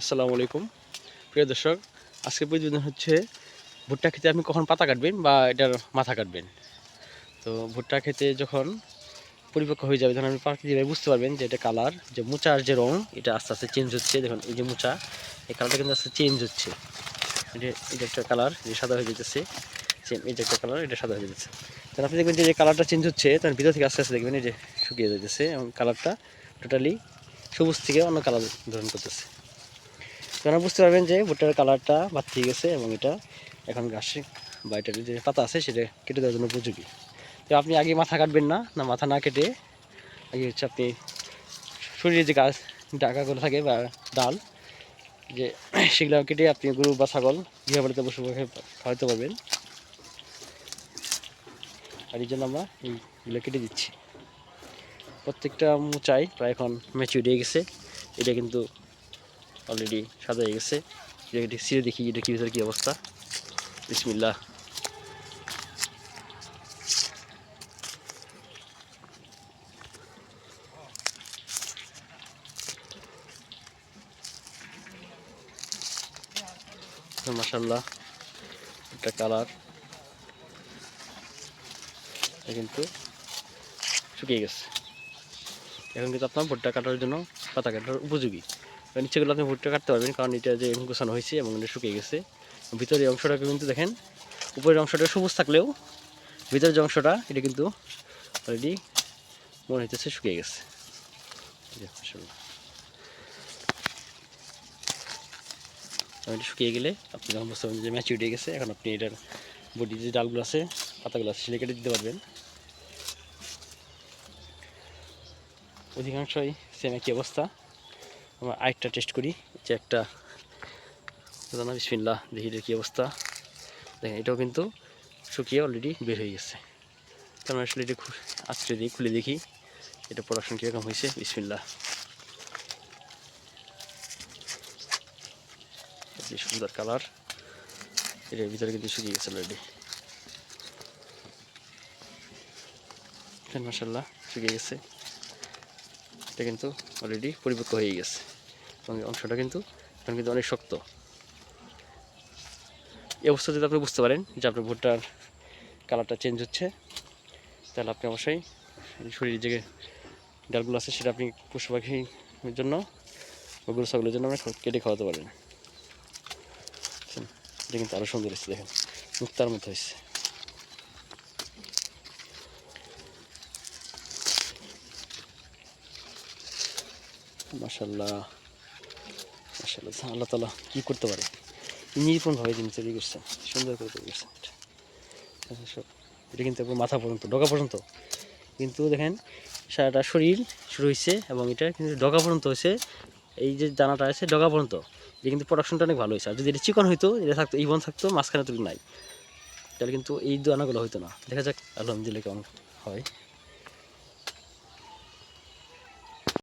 আসসালামু আলাইকুম। প্রিয় দর্শক, আজকে প্রতিবেদন হচ্ছে ভুট্টা খেতে আপনি কখন পাতা কাটবেন বা এটার মাথা কাটবেন? তো ভুট্টা খেতে যখন পরিপক্ক হয়ে যাবে, তখন আপনি প্রাকৃতিকভাবে বুঝতে পারবেন যে এটা কালার, যে মোচার যে রং, এটা আস্তে আস্তে চেঞ্জ হচ্ছে। দেখুন, এই যে মোচা, এই কালারটা কিন্তু আস্তে চেঞ্জ হচ্ছে। এটা এটা একটা কালার, যে সাদা হয়ে যেতেছে সেম এটা একটা কালার, এটা সাদা হয়ে যেতেছে তখন আপনি দেখবেন যে কালারটা চেঞ্জ হচ্ছে তখন ভিতর থেকে আস্তে আস্তে দেখবেন এই যে শুকিয়ে যেতেছে এবং কালারটা টোটালি সবুজ থেকে অন্য কালার ধারণ করতেছে। আপনারা বুঝতে পারবেন যে ভুট্টার কালারটা বাড়তে গেছে এবং এটা এখন ঘাসে বা যে পাতা আছে সেটা কেটে দেওয়ার জন্য উপযোগী। তো আপনি আগে মাথা কাটবেন না না মাথা না কেটে আগে হচ্ছে আপনি শরীরে যে গাছ, ডাকাগুলো থাকে বা ডাল, যে সেগুলো কেটে আপনি গরু বা ছাগল গৃহপালিত পশু খাওয়াতে পারবেন। আর এই জন্য আমরা এইগুলো কেটে দিচ্ছি। প্রত্যেকটা মোচাই প্রায় এখন ম্যাচিউর হয়ে গেছে। এটা কিন্তু অলরেডি সাদা হয়ে গেছে ছিঁড়ে দেখি, এটা কি ভিতরে কি অবস্থা? বিসমিল্লাহ। মাসাল্লাহ একটা কালার। কিন্তু শুকিয়ে গেছে। এখন কিন্তু আপনার ভুট্টা কাটার জন্য পাতা কাটার উপযোগী। নিচেগুলো আপনি ভুট্টা কাটতে পারবেন, কারণ এটা যে গোছানো হয়েছে এবং এটা শুকিয়ে গেছে। ভিতরের অংশটাকে কিন্তু দেখেন, উপরের অংশটা সবুজ থাকলেও ভিতরের যে অংশটা, এটা কিন্তু অলরেডি মনে হইতেছে শুকিয়ে গেছে। এটা শুকিয়ে গেলে আপনি যখন বুঝতে পারবেন যে ম্যাচিউড হয়ে গেছে, এখন আপনি এটার বডি যে ডালগুলো আছে, পাতাগুলো আছে সেটা কেটে দিতে পারবেন। অধিকাংশই সেম একই অবস্থা। আমরা আরেকটা টেস্ট করি, যে একটা জানা বিসমিল্লা দেখি কী অবস্থা। দেখেন, এটাও কিন্তু শুকিয়ে অলরেডি বের হয়ে গেছে। তার আসলে এটা আঁচড়ে দিই খুলে দেখি, এটা প্রোডাকশন কীরকম হয়েছে বিসমিল্লা সুন্দর কালার এটার ভিতরে কিন্তু শুকিয়ে গেছে অলরেডি মাসাল্লাহ শুকিয়ে গেছে। এটা কিন্তু অলরেডি পরিপক্ক হয়ে গেছে। এবং অংশটা কিন্তু এখন কিন্তু অনেক শক্ত। এই অবস্থা যদি আপনি বুঝতে পারেন যে আপনার ভুট্টার কালারটা চেঞ্জ হচ্ছে, তাহলে আপনি অবশ্যই শরীরের যে ডালগুলো আছে সেটা আপনি পশু পাখির জন্য গরু ছাগলের জন্য আপনি কেটে খাওয়াতে পারেন? এটা কিন্তু আরও সুন্দর হচ্ছে দেখেন। মুক্তার মতো হয়েছে। মাসাল্লাহ মাসাল্লাহ আল্লাহ তালা কী করতে পারে? নিপুণভাবে জিনিস তৈরি করছেন সুন্দর করে তৈরি করছেন এটা। আচ্ছা, কিন্তু একবার মাথা পর্যন্ত ডগা পর্যন্ত। কিন্তু দেখেন সারাটা শরীর শুরু হয়েছে এবং এটা কিন্তু ডগা পর্যন্ত হয়েছে এই যে দানাটা আছে ডগা পর্যন্ত। এটা কিন্তু প্রোডাকশনটা অনেক ভালো হয়েছে। আর যদি এটা চিকন হইতো এটা থাকতো এই বন থাকতো মাঝখানে তো নাই। তাহলে কিন্তু এই দানাগুলো হইতো না। দেখা যাক আলহামদুলিল্লাহ কেমন হয়।